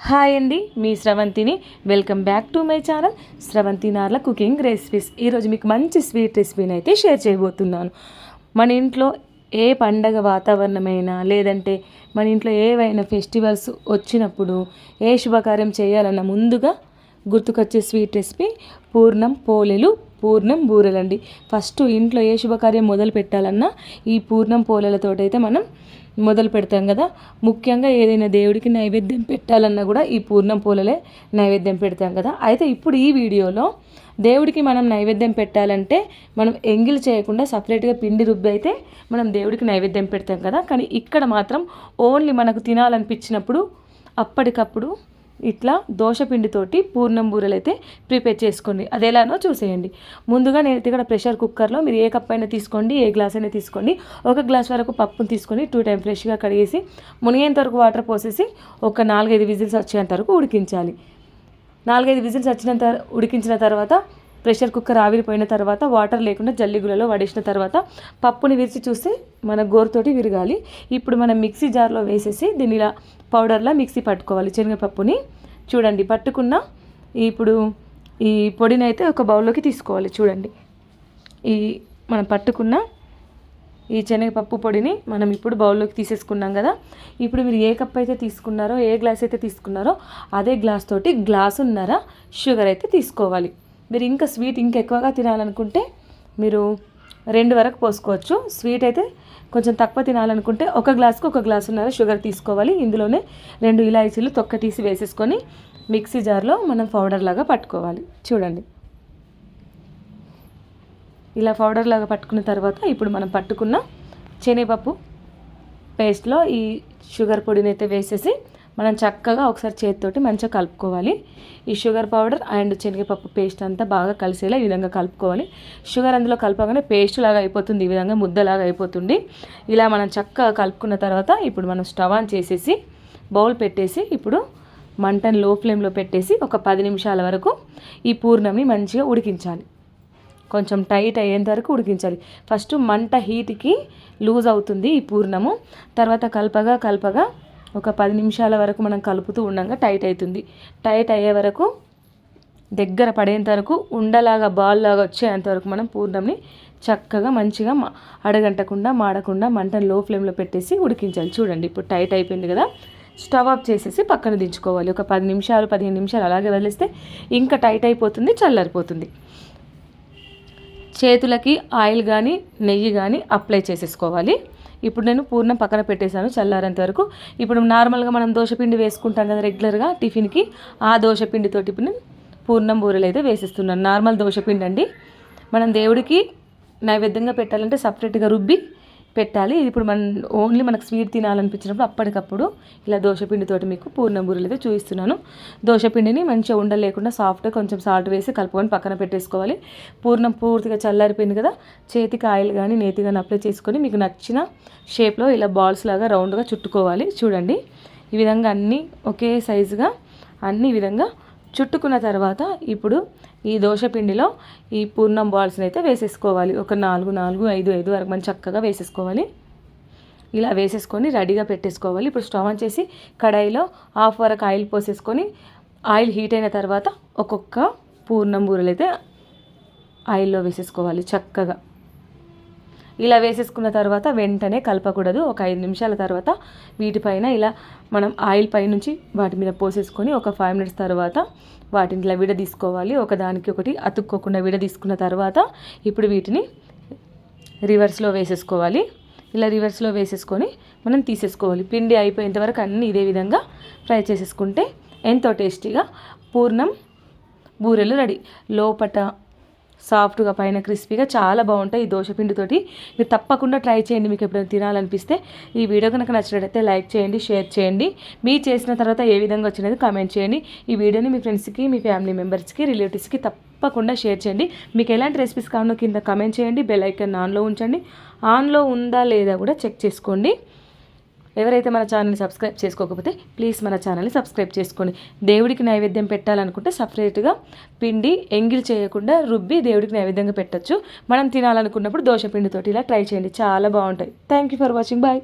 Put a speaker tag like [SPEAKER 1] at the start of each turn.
[SPEAKER 1] Hi అండి మీ స్రవంతిని. Welcome back to my channel. Sravanthi Narla cooking recipes. ఈరోజు మీకు మంచి స్వీట్ రెసిపీని అయితే షేర్ చేయబోతున్నాను. మన ఇంట్లో ఏ పండగ వాతావరణమైనా లేదంటే మన ఇంట్లో ఏవైనా ఫెస్టివల్స్ వచ్చినప్పుడు ఏ శుభకార్యం చేయాలన్న ముందుగా గుర్తుకొచ్చే స్వీట్ రెసిపీ పూర్ణం పోలెలు పూర్ణం బూరెలండి. ఫస్ట్ ఇంట్లో ఏ శుభకార్యం మొదలు పెట్టాలన్నా ఈ పూర్ణం పోలెలతోటైతే మనం మొదలు పెడతాం కదా. ముఖ్యంగా ఏదైనా దేవుడికి నైవేద్యం పెట్టాలన్నా కూడా ఈ పూర్ణం పూలలే నైవేద్యం పెడతాం కదా. అయితే ఇప్పుడు ఈ వీడియోలో దేవుడికి మనం నైవేద్యం పెట్టాలంటే మనం ఎంగిల్ చేయకుండా సపరేట్గా పిండి రుబ్బి అయితే మనం దేవుడికి నైవేద్యం పెడతాం కదా. కానీ ఇక్కడ మాత్రం ఓన్లీ మనకు తినాలనిపించినప్పుడు అప్పటికప్పుడు ఇట్లా దోశపిండితోటి పూర్ణం బూరెలు అయితే ప్రిపేర్ చేసుకోండి. అది ఎలానో చూసేయండి. ముందుగా నేను ఇక్కడ ప్రెషర్ కుక్కర్లో మీరు ఏ కప్ అయినా తీసుకోండి ఏ గ్లాస్ అయినా తీసుకోండి. ఒక గ్లాస్ వరకు పప్పును తీసుకొని టూ టైం ఫ్రెష్గా కడిగేసి మునిగేంత వరకు వాటర్ పోసేసి ఒక నాలుగైదు విజిల్స్ వచ్చేంత వరకు ఉడికించాలి. నాలుగైదు విజిల్స్ వచ్చినంత ఉడికించిన తర్వాత ప్రెషర్ కుక్కర్ ఆవిరిపోయిన తర్వాత వాటర్ లేకుండా జల్లిగులలో వడేసిన తర్వాత పప్పుని విరిచి చూస్తే మన గోరుతోటి విరగాలి. ఇప్పుడు మనం మిక్సీ జార్లో వేసేసి దీన్ని ఇలా పౌడర్లా మిక్సీ పట్టుకోవాలి శనగపప్పుని. చూడండి పట్టుకున్న ఇప్పుడు ఈ పొడిని అయితే ఒక బౌల్లోకి తీసుకోవాలి. చూడండి ఈ మనం పట్టుకున్న ఈ శనగపప్పు పొడిని మనం ఇప్పుడు బౌల్లోకి తీసేసుకున్నాం కదా. ఇప్పుడు మీరు ఏ కప్ అయితే తీసుకున్నారో ఏ గ్లాస్ అయితే తీసుకున్నారో అదే గ్లాస్ తోటి గ్లాసున్నర షుగర్ అయితే తీసుకోవాలి. మీరు ఇంకా స్వీట్ ఇంకా ఎక్కువగా తినాలనుకుంటే మీరు రెండు వరకు పోసుకోవచ్చు. స్వీట్ అయితే కొంచెం తక్కువ తినాలనుకుంటే ఒక గ్లాస్కి ఒక గ్లాసున్నర షుగర్ తీసుకోవాలి. ఇందులోనే రెండు ఇలాచీలు తొక్క తీసి వేసేసుకొని మిక్సీ జార్లో మనం పౌడర్ లాగా పట్టుకోవాలి. చూడండి. ఇలా పౌడర్ లాగా పట్టుకున్న తర్వాత ఇప్పుడు మనం పట్టుకున్న శనగపప్పు పేస్ట్లో ఈ షుగర్ పొడిని అయితే వేసేసి మనం చక్కగా ఒకసారి చేతితోటి మంచిగా కలుపుకోవాలి. ఈ షుగర్ పౌడర్ అండ్ శనగపప్పు పేస్ట్ అంతా బాగా కలిసేలా ఈ విధంగా కలుపుకోవాలి. షుగర్ అందులో కలపగానే పేస్ట్ లాగా అయిపోతుంది ఈ విధంగా ముద్దలాగా అయిపోతుంది. ఇలా మనం చక్కగా కలుపుకున్న తర్వాత ఇప్పుడు మనం స్టవ్ ఆన్ చేసేసి బౌల్ పెట్టేసి ఇప్పుడు మంటను లో ఫ్లేమ్లో పెట్టేసి ఒక పది నిమిషాల వరకు ఈ పూర్ణంని మంచిగా ఉడికించాలి. కొంచెం టైట్ అయ్యేంత వరకు ఉడికించాలి. ఫస్ట్ మంట హీట్కి లూజ్ అవుతుంది ఈ పూర్ణము. తర్వాత కలపగా కలపగా ఒక పది నిమిషాల వరకు మనం కలుపుతూ ఉండగా టైట్ అవుతుంది. టైట్ అయ్యే వరకు దగ్గర పడేంత వరకు ఉండలాగా బాల్ లాగా వచ్చేంత వరకు మనం పూర్ణంని చక్కగా మంచిగా అడగంటకుండా మాడకుండా మంటను లో ఫ్లేమ్లో పెట్టేసి ఉడికించాలి. చూడండి ఇప్పుడు టైట్ అయిపోయింది కదా. స్టవ్ ఆఫ్ చేసేసి పక్కన దించుకోవాలి. ఒక పది నిమిషాలు పదిహేను నిమిషాలు అలాగే వదిలేస్తే ఇంకా టైట్ అయిపోతుంది చల్లారిపోతుంది. చేతులకి ఆయిల్ కానీ నెయ్యి కానీ అప్లై చేసేసుకోవాలి. ఇప్పుడు నేను పూర్ణం పక్కన పెట్టేశాను చల్లారేంత వరకు. ఇప్పుడు నార్మల్గా మనం దోశపిండి వేసుకుంటాం కదా రెగ్యులర్గా టిఫిన్కి ఆ దోశపిండితోటి ఇప్పుడు నేను పూర్ణం బూరెలు అయితే వేసేస్తున్నాను. నార్మల్ దోశపిండి అండి మనం దేవుడికి నైవేద్యంగా పెట్టాలంటే సపరేట్గా రుబ్బి పెట్టాలి. ఇది ఇప్పుడు మనం ఓన్లీ మనకు స్వీట్ తినాలనిపించినప్పుడు అప్పటికప్పుడు ఇలా దోశపిండితోటి మీకు పూర్ణ బూరెలు అయితే చూపిస్తున్నాను. దోశపిండిని మంచిగా ఉండలేకుండా సాఫ్ట్గా కొంచెం సాల్ట్ వేసి కలుపుకొని పక్కన పెట్టేసుకోవాలి. పూర్ణం పూర్తిగా చల్లారిపోయింది కదా చేతికి ఆయిల్ కానీ నేతి కానీ అప్లై చేసుకొని మీకు నచ్చిన షేప్లో ఇలా బాల్స్ లాగా రౌండ్గా చుట్టుకోవాలి. చూడండి. ఈ విధంగా అన్నీ ఒకే సైజుగా అన్ని విధంగా చుట్టుకున్న తర్వాత ఇప్పుడు ఈ దోశపిండిలో ఈ పూర్ణం బాల్స్ని అయితే వేసేసుకోవాలి. ఒక నాలుగు నాలుగు ఐదు ఐదు వరకు మనం చక్కగా వేసేసుకోవాలి. ఇలా వేసేసుకొని రెడీగా పెట్టేసుకోవాలి. ఇప్పుడు స్టవ్ ఆన్ చేసి కడాయిలో హాఫ్ వరకు ఆయిల్ పోసేసుకొని ఆయిల్ హీట్ అయిన తర్వాత ఒక్కొక్క పూర్ణం బూరలు అయితే ఆయిల్లో వేసేసుకోవాలి చక్కగా. ఇలా వేసేసుకున్న తర్వాత వెంటనే కలపకూడదు. ఒక ఐదు నిమిషాల తర్వాత వీటిపైన ఇలా మనం ఆయిల్ పైనుంచి వాటి మీద పోసేసుకొని ఒక ఫైవ్ మినిట్స్ తర్వాత వాటిని ఇలా విడ తీసుకోవాలి ఒకదానికి ఒకటి అతుక్కోకుండా విడ తీసుకున్న తర్వాత ఇప్పుడు వీటిని రివర్స్లో వేసేసుకోవాలి. ఇలా రివర్స్లో వేసేసుకొని మనం తీసేసుకోవాలి. పిండి అయిపోయేంత వరకు అన్నీ ఇదే విధంగా ఫ్రై చేసేసుకుంటే ఎంతో టేస్టీగా పూర్ణం బూరెలు రెడీ. లోపట సాఫ్ట్గా పైన క్రిస్పీగా చాలా బాగుంటాయి ఈ దోశపిండితోటి మీరు తప్పకుండా ట్రై చేయండి మీకు ఎప్పుడైనా తినాలనిపిస్తే. ఈ వీడియో కనుక నచ్చినట్టయితే లైక్ చేయండి షేర్ చేయండి. మీ చేసిన తర్వాత ఏ విధంగా వచ్చినది కామెంట్ చేయండి. ఈ వీడియోని మీ ఫ్రెండ్స్కి మీ ఫ్యామిలీ మెంబర్స్కి రిలేటివ్స్కి తప్పకుండా షేర్ చేయండి. మీకు ఎలాంటి రెసిపీస్ కావాలో కింద కమెంట్ చేయండి. బెల్ ఐకన్ ఆన్లో ఉంచండి. ఆన్లో ఉందా లేదా కూడా చెక్ చేసుకోండి. ఎవరైతే మన ఛానల్ని సబ్స్క్రైబ్ చేసుకోకపోతే ప్లీజ్ మన ఛానల్ని సబ్స్క్రైబ్ చేసుకోండి. దేవుడికి నైవేద్యం పెట్టాలనుకుంటే సపరేట్గా పిండి ఎంగిల్ చేయకుండా రుబ్బి దేవుడికి నైవేద్యంగా పెట్టచ్చు. మనం తినాలనుకున్నప్పుడు దోశ పిండితోటి ఇలా ట్రై చేయండి. చాలా బాగుంటాయి. Thank you for watching bye